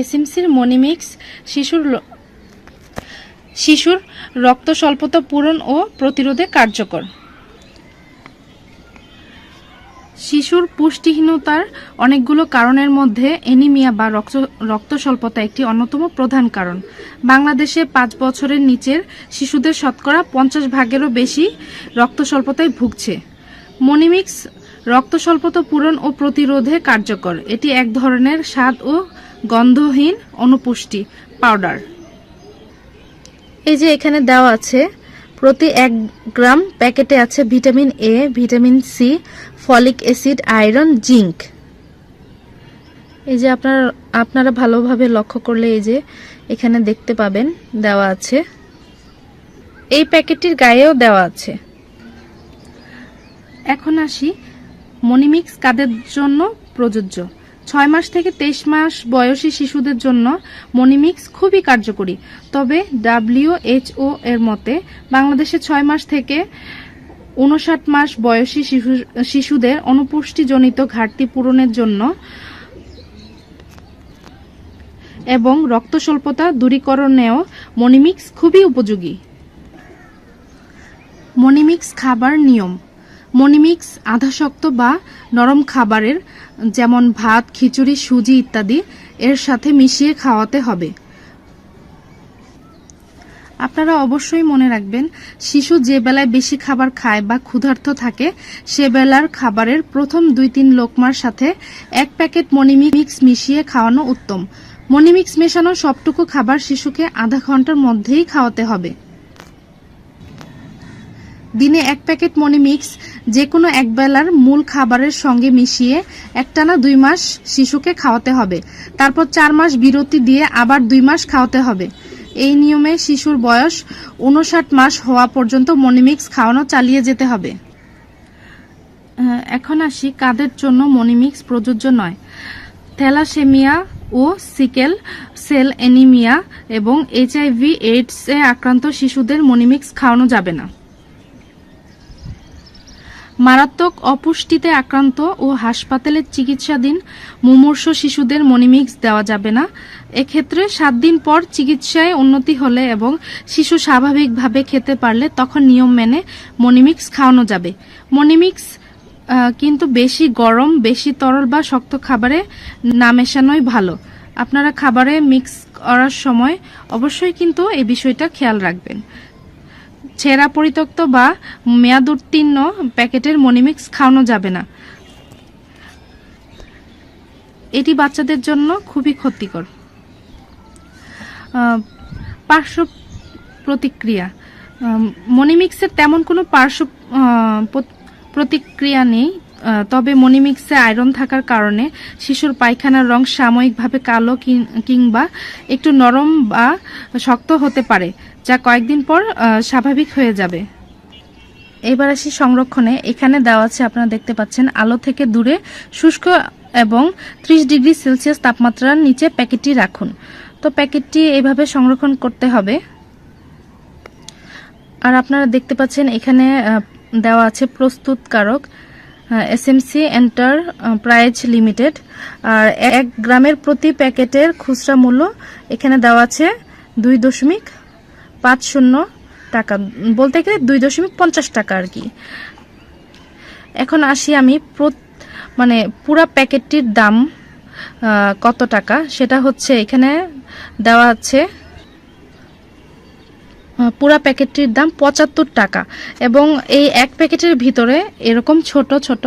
এসএমসির মনিমিক্স, শিশুর শিশুর রক্ত স্বল্পতা পূরণ ও প্রতিরোধে কার্যকর। শিশুর পুষ্টিহীনতার অনেকগুলো কারণের মধ্যে এনিমিয়া বা রক্ত রক্ত স্বল্পতা একটি অন্যতম প্রধান কারণ। বাংলাদেশে পাঁচ বছরের নিচের শিশুদের শতকরা পঞ্চাশ ভাগেরও বেশি রক্ত স্বল্পতায় ভুগছে। মনিমিক্স, রক্ত স্বল্পতা পূরণ ও প্রতিরোধে কার্যকর। এটি এক ধরনের স্বাদ ও গন্ধহীন অনুপুষ্টি পাউডার এই যে এখানে দেওয়া আছে, প্রতি এক গ্রাম প্যাকেটে আছে vitamin A vitamin C folic acid, iron, zinc. এই যে আপনার, আপনারা ভালোভাবে লক্ষ্য করলে এই যে এখানে দেখতে পাবেন, দেওয়া আছে। এই প্যাকেটটির গায়েও দেওয়া আছে। এখন আসি মনিমিক্স কাদের জন্য প্রযোজ্য? ছয় মাস থেকে তেইশ মাস বয়সী শিশুদের জন্য মনিমিক্স খুবই কার্যকরী। তবে ডাব্লিউএইচও এর মতে, বাংলাদেশে ছয় মাস থেকে উনষাট মাস বয়সী শিশু, শিশুদের অনুপুষ্টিজনিত ঘাটতি পূরণের জন্য এবং রক্ত স্বল্পতা দূরীকরণেও মনিমিক্স খুবই উপযোগী। মনিমিক্স খাবার নিয়ম। মনিমিক্স আধাশক্ত বা নরম খাবারের, যেমন ভাত, খিচুড়ি, সুজি ইত্যাদি, এর সাথে মিশিয়ে খাওয়াতে হবে। আপনারা অবশ্যই মনে রাখবেন, শিশু যে বেলায় বেশি খাবার খায় বা ক্ষুধার্ত থাকে, সে বেলার খাবারের প্রথম দুই তিন লোকমার সাথে এক প্যাকেট মনিমিক্স মিশিয়ে খাওয়ানো উত্তম। মনিমিক্স মেশানো সবটুকু খাবার শিশুকে আধা ঘণ্টার মধ্যেই খাওয়াতে হবে। দিনে এক প্যাকেট মনি মিক্স যে কোনো এক বেলার মূল খাবারের সঙ্গে মিশিয়ে একটানা দুই মাস শিশুকে খাওয়াতে হবে। তারপর চার মাস বিরতি দিয়ে আবার দুই মাস খাওয়াতে হবে। এই নিয়মে শিশুর বয়স উনষাট মাস হওয়া পর্যন্ত মনিমিক্স খাওয়ানো চালিয়ে যেতে হবে। এখন আসি কাদের জন্য মনিমিক্স প্রযোজ্য নয়। থ্যালাসেমিয়া ও সিকেল সেল অ্যানিমিয়া এবং এইচআইভি এইডসে আক্রান্ত শিশুদের মনিমিক্স খাওয়ানো যাবে না। মারাত্মক অপুষ্টিতে আক্রান্ত ও হাসপাতালে চিকিৎসাধীন মুমূর্ষ শিশুদের মনিমিক্স দেওয়া যাবে না। এক্ষেত্রে সাত দিন পর চিকিৎসায় উন্নতি হলে এবং শিশু স্বাভাবিকভাবে খেতে পারলে তখন নিয়ম মেনে মনিমিক্স খাওয়ানো যাবে। মনিমিক্স কিন্তু বেশি গরম, বেশি তরল বা শক্ত খাবারে না মেশানোই ভালো। আপনারা খাবারে মিক্স করার সময় অবশ্যই কিন্তু এই বিষয়টা খেয়াল রাখবেন। ছেঁড়া পরিত্যক্ত বা মেয়াদ উত্তীর্ণ প্যাকেটের মনিমিক্স খাওয়ানো যাবে না। এটি বাচ্চাদের জন্য খুবই ক্ষতিকর। পার্শ্ব প্রতিক্রিয়া। মনিমিক্সের তেমন কোনো পার্শ্ব প্রতিক্রিয়া নেই। তবে মনিমিক্সে আয়রন থাকার কারণে শিশুর পায়খানার রং সাময়িকভাবে কালো কিংবা একটু নরম বা শক্ত হতে পারে, যা কয়েকদিন পর স্বাভাবিক হয়ে যাবে। এবার আসি সংরক্ষণে। এখানে দেওয়া আছে, আপনারা দেখতে পাচ্ছেন, আলো থেকে দূরে শুষ্ক এবং 30 ডিগ্রি সেলসিয়াস তাপমাত্রার নিচে প্যাকেটটি রাখুন। তো প্যাকেটটি এইভাবে সংরক্ষণ করতে হবে। আর আপনারা দেখতে পাচ্ছেন, এখানে দেওয়া আছে প্রস্তুতকারক। এসএমসি এন্টার প্রাইজ লিমিটেড আর এক গ্রামের প্রতি প্যাকেটের খুচরা মূল্য এখানে দেওয়া আছে দুই দশমিক পাঁচ শূন্য টাকা, বলতে গেলে দুই দশমিক পঞ্চাশ টাকা আর কি। এখন আসি আমি মানে পুরা প্যাকেটটির দাম কত টাকা? সেটা হচ্ছে এখানে দেওয়া আছে পুরা প্যাকেটটির দাম পঁচাত্তর টাকা। এবং এই এক প্যাকেটের ভিতরে এরকম ছোট ছোট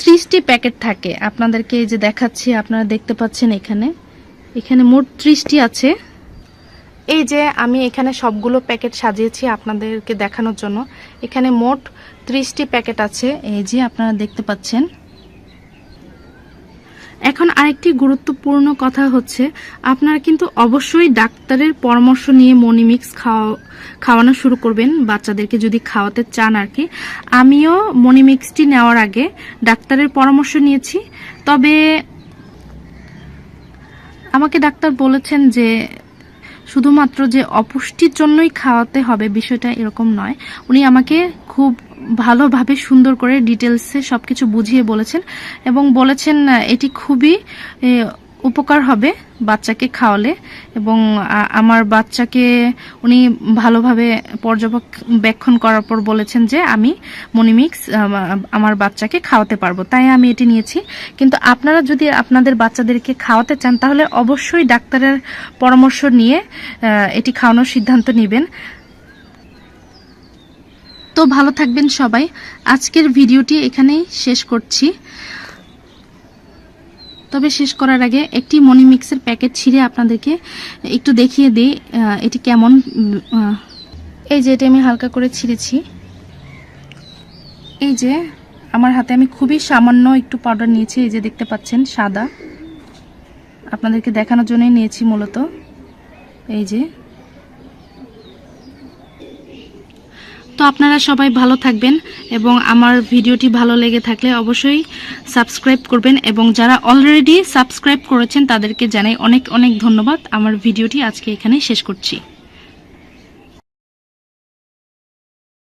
ত্রিশটি প্যাকেট থাকে। আপনাদেরকে এই যে দেখাচ্ছি, আপনারা দেখতে পাচ্ছেন এখানে। এখানে মোট ত্রিশটি আছে। এই যে আমি এখানে সবগুলো প্যাকেট সাজিয়েছি আপনাদেরকে দেখানোর জন্য। এখানে মোট ত্রিশটি প্যাকেট আছে। এই যে আপনারা দেখতে পাচ্ছেন। এখন আরেকটি গুরুত্বপূর্ণ কথা হচ্ছে, আপনারা কিন্তু অবশ্যই ডাক্তারের পরামর্শ নিয়ে মনিমিক্স খাওয়া, খাওয়ানো শুরু করবেন, বাচ্চাদেরকে যদি খাওয়াতে চান আর কি আমিও মনিমিক্সটি নেওয়ার আগে ডাক্তারের পরামর্শ নিয়েছি, তবে আমাকে ডাক্তার বলেছেন যে শুধুমাত্র যে অপুষ্টির জন্যই খাওয়াতে হবে বিষয়টা এরকম নয়। উনি আমাকে খুব ভালোভাবে সুন্দর করে ডিটেলসে সবকিছু বুঝিয়ে বলেছেন এবং বলেছেন এটি খুবই উপকার হবে বাচ্চাকে খাওয়ালে এবং আমার বাচ্চাকে উনি ভালোভাবে পর্যবেক্ষণ করার পর বলেছেন যে আমি মনিমিক্স আমার বাচ্চাকে খাওয়াতে পারব। তাই আমি এটি নিয়েছি। কিন্তু আপনারা যদি আপনাদের বাচ্চাদেরকে খাওয়াতে চান, তাহলে অবশ্যই ডাক্তারের পরামর্শ নিয়ে এটি খাওয়ানোর সিদ্ধান্ত নেবেন। তো ভালো থাকবেন সবাই। আজকের ভিডিওটি এখানেই শেষ করছি। তবে শেষ করার আগে একটি মনি মিক্সের প্যাকেট ছিঁড়ে আপনাদেরকে একটু দেখিয়ে দিই এটি কেমন এই যে এটা আমি হালকা করে ছিঁড়েছি। এই যে আমার হাতে আমি খুবই সামান্য একটু পাউডার নিয়েছি, এই যে দেখতে পাচ্ছেন সাদা। আপনাদেরকে দেখানোর জন্যই নিয়েছি মূলত। এই যে তো আপনারা সবাই ভালো থাকবেন এবং আমার ভিডিওটি ভালো লেগে থাকলে অবশ্যই সাবস্ক্রাইব করবেন এবং যারা অলরেডি সাবস্ক্রাইব করেছেন তাদেরকে জানাই অনেক অনেক ধন্যবাদ। আমার ভিডিওটি আজকে এখানে শেষ করছি।